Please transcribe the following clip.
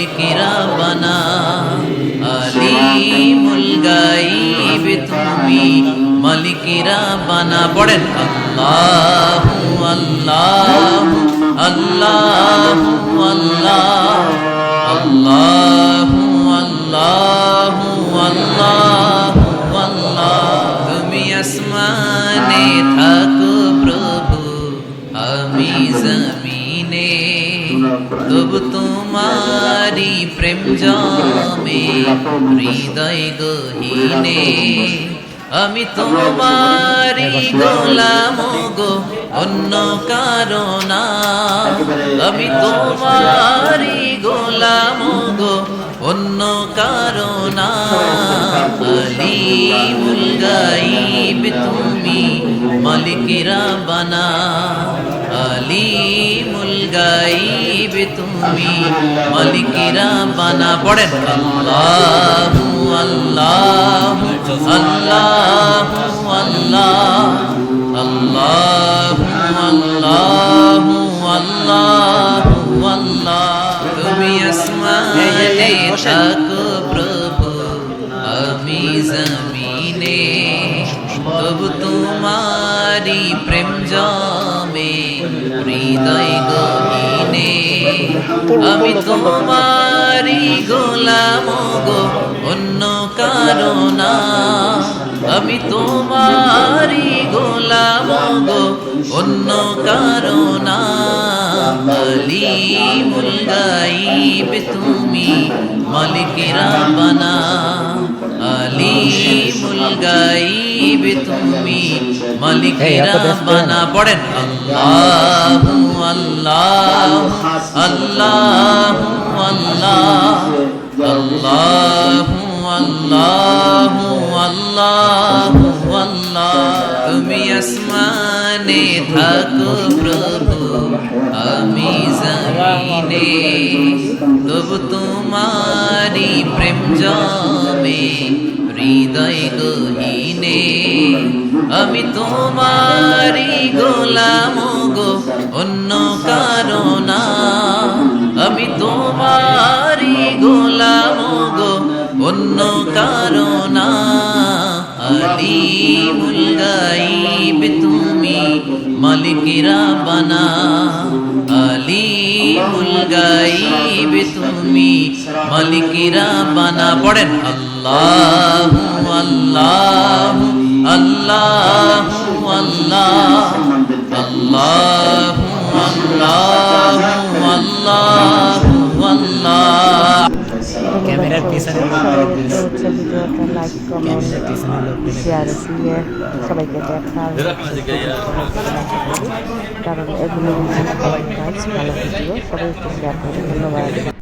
মালিকেরা বানা। আলিমুল গাইব তুমি মালিকেরা বানা। পড়েন, আল্লাহু আল্লাহু আল্লাহু আল্লাহ আল্লাহু আল্লাহু আল্লাহু আল্লাহ তুমি আসমানে থাকো প্রভু, আমি জমিনে। তবু তোমারি প্রেম জমে হৃদয় গহীনে আমি তোমারি গোলাম গো অন্য কারণা আমি তোমারি গোলাম গো অন্য কারণা আলিমুল গাইব তুমি মালিকেরা বানা আলিমুল গাইব তুমি। মালিকেরা বানা পড়েন। আল্লাহু আল্লাহু আল্লাহু আল্লাহ, আল্লাহু আল্লাহু আল্লাহু। আল্লাহ তুমি আসমানে থাকো প্রভু, আমি জমিনে। তবু তোমারি প্রেম জমে হৃদয় গহীনে, আমি তোমারি গোলাম গো, অন্য কারণা আমি তোমারি গোলাম গো, অন্য কারণা আলিমুল গাইব তুমি, মালিকেরা বানা গাইব তুমি মালিকেরা বানা পড়েন আল্লাহু আল্লাহ আল্লাহু আল্লাহ আল্লাহু আল্লাহু আল্লাহু আল্লাহ তুমি আসমানে থাকো প্রভু আমি জমিনে তবু তোমারি প্রেম জমে হৃদয় গহীনে, আমি তোমারি গোলাম গো, অন্য কারণা। আমি তোমারি গোলাম গো, অন্য কারণা। আলিমুল গাইব তুমি মালিকেরা বানা, আলিমুল গাইব তুমি মালিকিরা বানা পড়েন আল্লাহ আল্লাহ আল্লাহ আল্লাহ আল্লাহু ক্যামেরার পিছনে ভিডিওটা লাইক কমেন্ট শেয়ার দিয়ে সবাইকে দেখার কারণ এগুলো ভালো ভিডিও সবাই শেয়ার করে ধন্যবাদ।